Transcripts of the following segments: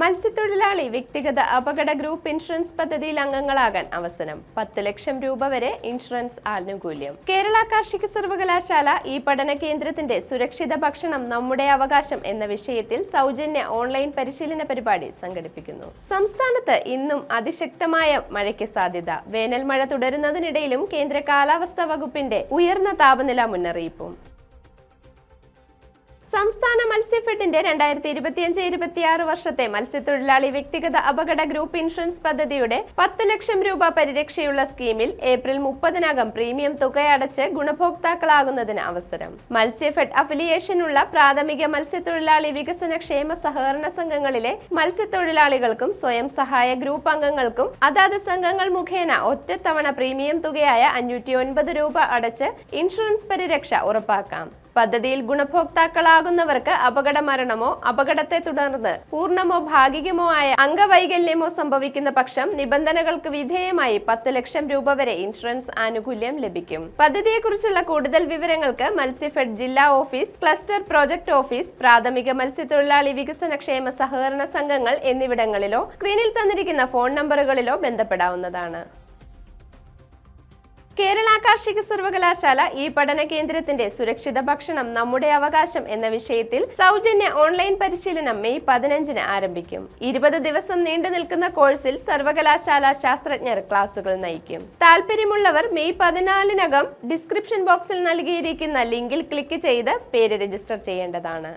മത്സ്യത്തൊഴിലാളി വ്യക്തിഗത അപകട ഗ്രൂപ്പ് ഇൻഷുറൻസ് പദ്ധതിയിൽ അംഗങ്ങളാകാൻ അവസരം. പത്ത് ലക്ഷം രൂപ വരെ ഇൻഷുറൻസ് ആനുകൂല്യം. കേരള കാർഷിക സർവകലാശാല ഈ പഠന കേന്ദ്രത്തിന്റെ സുരക്ഷിത ഭക്ഷണം നമ്മുടെ അവകാശം എന്ന വിഷയത്തിൽ സൗജന്യ ഓൺലൈൻ പരിശീലന പരിപാടി സംഘടിപ്പിക്കുന്നു. സംസ്ഥാനത്ത് ഇന്നും അതിശക്തമായ മഴയ്ക്ക് സാധ്യത. വേനൽ മഴ തുടരുന്നതിനിടയിലും കേന്ദ്ര കാലാവസ്ഥാ വകുപ്പിന്റെ ഉയർന്ന താപനില മുന്നറിയിപ്പും. സംസ്ഥാന മത്സ്യഫെഡിന്റെ രണ്ടായിരത്തി ഇരുപത്തിയഞ്ച് ഇരുപത്തിയാറ് വർഷത്തെ മത്സ്യത്തൊഴിലാളി വ്യക്തിഗത അപകട ഗ്രൂപ്പ് ഇൻഷുറൻസ് പദ്ധതിയുടെ പത്ത് ലക്ഷം രൂപ പരിരക്ഷയുള്ള സ്കീമിൽ ഏപ്രിൽ മുപ്പതിനകം പ്രീമിയം തുകയടച്ച് ഗുണഭോക്താക്കളാകുന്നതിന് അവസരം. മത്സ്യഫെഡ് അഫിലിയേഷനുള്ള പ്രാഥമിക മത്സ്യത്തൊഴിലാളി വികസന ക്ഷേമ സഹകരണ സംഘങ്ങളിലെ മത്സ്യത്തൊഴിലാളികൾക്കും സ്വയം സഹായ ഗ്രൂപ്പ് അംഗങ്ങൾക്കും അതാത് സംഘങ്ങൾ മുഖേന ഒറ്റത്തവണ പ്രീമിയം തുകയായ അഞ്ഞൂറ്റി രൂപ അടച്ച് ഇൻഷുറൻസ് പരിരക്ഷ ഉറപ്പാക്കാം. പദ്ധതിയിൽ ഗുണഭോക്താക്കളാകുന്നവർക്ക് അപകട മരണമോ അപകടത്തെ തുടർന്ന് പൂർണമോ ഭാഗികമോ ആയ അംഗവൈകല്യമോ സംഭവിക്കുന്ന പക്ഷം നിബന്ധനകൾക്ക് വിധേയമായി പത്ത് ലക്ഷം രൂപ വരെ ഇൻഷുറൻസ് ആനുകൂല്യം ലഭിക്കും. പദ്ധതിയെക്കുറിച്ചുള്ള കൂടുതൽ വിവരങ്ങൾക്ക് മത്സ്യഫെഡ് ജില്ലാ ഓഫീസ് ക്ലസ്റ്റർ പ്രോജക്ട് ഓഫീസ് പ്രാഥമിക മത്സ്യത്തൊഴിലാളി വികസന ക്ഷേമ സഹകരണ സംഘങ്ങൾ എന്നിവിടങ്ങളിലോ സ്ക്രീനിൽ തന്നിരിക്കുന്ന ഫോൺ നമ്പറുകളിലോ ബന്ധപ്പെടാവുന്നതാണ്. കാർഷിക സർവകലാശാല ഈ പഠന കേന്ദ്രത്തിന്റെ സുരക്ഷിത ഭക്ഷണം നമ്മുടെ അവകാശം എന്ന വിഷയത്തിൽ സൗജന്യ ഓൺലൈൻ പരിശീലനം മെയ് പതിനഞ്ചിന് ആരംഭിക്കും. ഇരുപത് ദിവസം നീണ്ടു നിൽക്കുന്ന കോഴ്സിൽ സർവകലാശാല ശാസ്ത്രജ്ഞർ ക്ലാസുകൾ നയിക്കും. താല്പര്യമുള്ളവർ മെയ് പതിനാലിനകം ഡിസ്ക്രിപ്ഷൻ ബോക്സിൽ നൽകിയിരിക്കുന്ന ലിങ്കിൽ ക്ലിക്ക് ചെയ്ത് പേര് രജിസ്റ്റർ ചെയ്യേണ്ടതാണ്.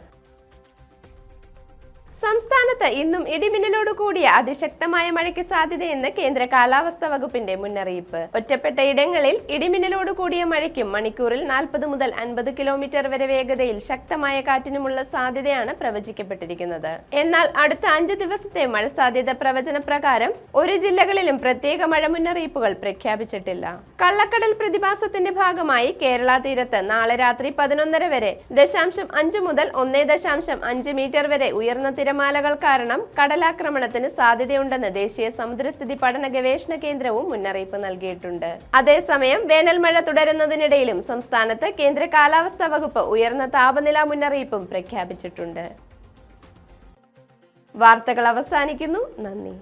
സംസ്ഥാനത്ത് ഇന്നും ഇടിമിന്നലോട് കൂടിയ അതിശക്തമായ മഴയ്ക്ക് സാധ്യതയെന്ന് കേന്ദ്ര കാലാവസ്ഥാ വകുപ്പിന്റെ മുന്നറിയിപ്പ്. ഒറ്റപ്പെട്ട ഇടങ്ങളിൽ ഇടിമിന്നലോട് കൂടിയ മഴയ്ക്കും മണിക്കൂറിൽ നാൽപ്പത് മുതൽ അൻപത് കിലോമീറ്റർ വരെ വേഗതയിൽ ശക്തമായ കാറ്റിനുമുള്ള സാധ്യതയാണ് പ്രവചിക്കപ്പെട്ടിരിക്കുന്നത്. എന്നാൽ അടുത്ത അഞ്ച് ദിവസത്തെ മഴ സാധ്യത പ്രവചന പ്രകാരം ഒരു ജില്ലകളിലും പ്രത്യേക മഴ മുന്നറിയിപ്പുകൾ പ്രഖ്യാപിച്ചിട്ടില്ല. കള്ളക്കടൽ പ്രതിഭാസത്തിന്റെ ഭാഗമായി കേരള തീരത്ത് നാളെ രാത്രി പതിനൊന്നര വരെ ദശാംശം അഞ്ച് മുതൽ ഒന്നേ ദശാംശം അഞ്ച് മീറ്റർ വരെ ഉയർന്ന തിരമാലകൾ കാരണം കടലാക്രമണത്തിന് സാധ്യതയുണ്ടെന്ന് ദേശീയ സമുദ്രസ്ഥിതി പഠന ഗവേഷണ കേന്ദ്രവും മുന്നറിയിപ്പ് നൽകിയിട്ടുണ്ട്. അതേസമയം വേനൽ മഴ തുടരുന്നതിനിടയിലും സംസ്ഥാനത്ത് കേന്ദ്ര കാലാവസ്ഥാ വകുപ്പ് ഉയർന്ന താപനില മുന്നറിയിപ്പും പ്രഖ്യാപിച്ചിട്ടുണ്ട്. വാർത്തകൾ അവസാനിക്കുന്നു. നന്ദി.